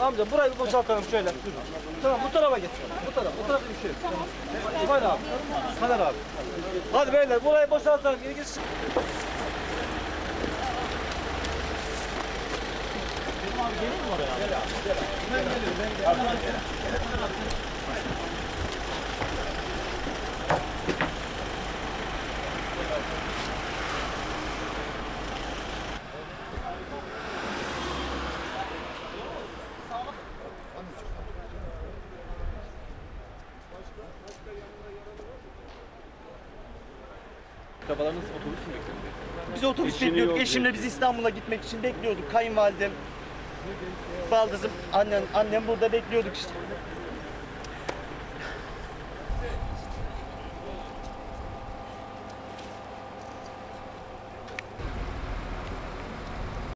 Amca burayı boşaltalım şöyle. Tamam bu tarafa geç. Bu tarafa. Bu tarafa bir şey yok. Tamam. İsmail abi. Kader abi. Hadi beyler burayı boşaltalım. İlgisiz. Geri gitsin. Babalarınız otobüs mü bekliyor? Biz otobüs bekliyorduk. Eşimle biz İstanbul'a gitmek için bekliyorduk. Kayınvalidem, baldızım, annem, annem burada bekliyorduk işte.